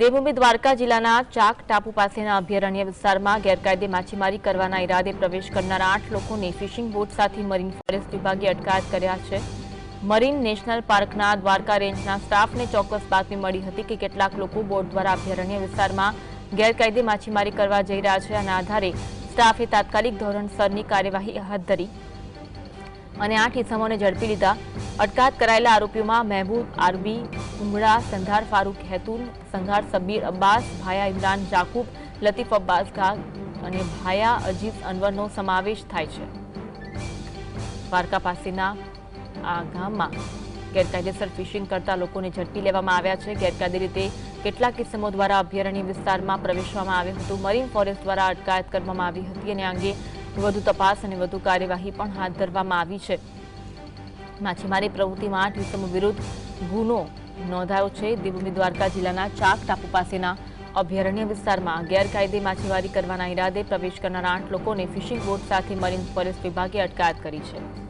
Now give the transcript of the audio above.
દેવભૂમિ દ્વારકા જિલ્લાના ચાક ટાપુ પાસેના અભયારણ્ય વિસ્તારમાં ગેરકાયદે માછીમારી કરવાના ઈરાદે પ્રવેશ કરનારા આઠ લોકોને ફિશિંગ બોટ સાથે મરીન ફોરેસ્ટ વિભાગે અટકાયત કર્યા છે. મરીન નેશનલ પાર્કના દ્વારકા રેન્જના સ્ટાફને ચોક્કસ બાતમી મળી હતી કે કેટલાક લોકો બોટ દ્વારા અભયારણ્ય વિસ્તારમાં ગેરકાયદે માછીમારી કરવા જઈ રહ્યા છે. આના આધારે સ્ટાફે તાત્કાલિક ધોરણસરની કાર્યવાહી હાથ ધરી અને આઠ ઇસમોને ઝડપી લીધા. અટકાયત કરાયેલા આરોપીઓમાં મહેબૂબ આરબી, ઉમરા, સંધાર ફારૂક હેતુન સંઘાર સબીર અબ્બાસ, ભાયા ઇમરાન જાકુબ, લતીફ અબ્બાસ ગાગ અને ભાયા અજીત અનવરનો સમાવેશ થાય છે. દ્વારકા પાસેના આ ગામમાં ગેરકાયદેસર ફિશિંગ કરતા લોકોને ઝડપી લેવામાં આવ્યા છે. ગેરકાયદે રીતે કેટલાક કિસ્મો દ્વારા અભયારણ્ય વિસ્તારમાં પ્રવેશવામાં આવ્યું હતું. મરીન ફોરેસ્ટ દ્વારા અટકાયત કરવામાં આવી હતી અને આ અંગે વધુ તપાસ અને વધુ કાર્યવાહી પણ હાથ ધરવામાં આવી છે. માછીમારી પ્રવૃત્તિમાં ઇસમો વિરુદ્ધ ગુનો નોંધાયો છે. દેવભૂમિ દ્વારકા જિલ્લાના ચાક ટાપુ પાસેના અભયારણ્ય વિસ્તારમાં ગેરકાયદે માછીમારી કરવાના ઈરાદે પ્રવેશ કરનારા આઠ લોકોને ફિશિંગ બોટ સાથે મરીન ફોરેસ્ટ વિભાગે અટકાયત કરી છે.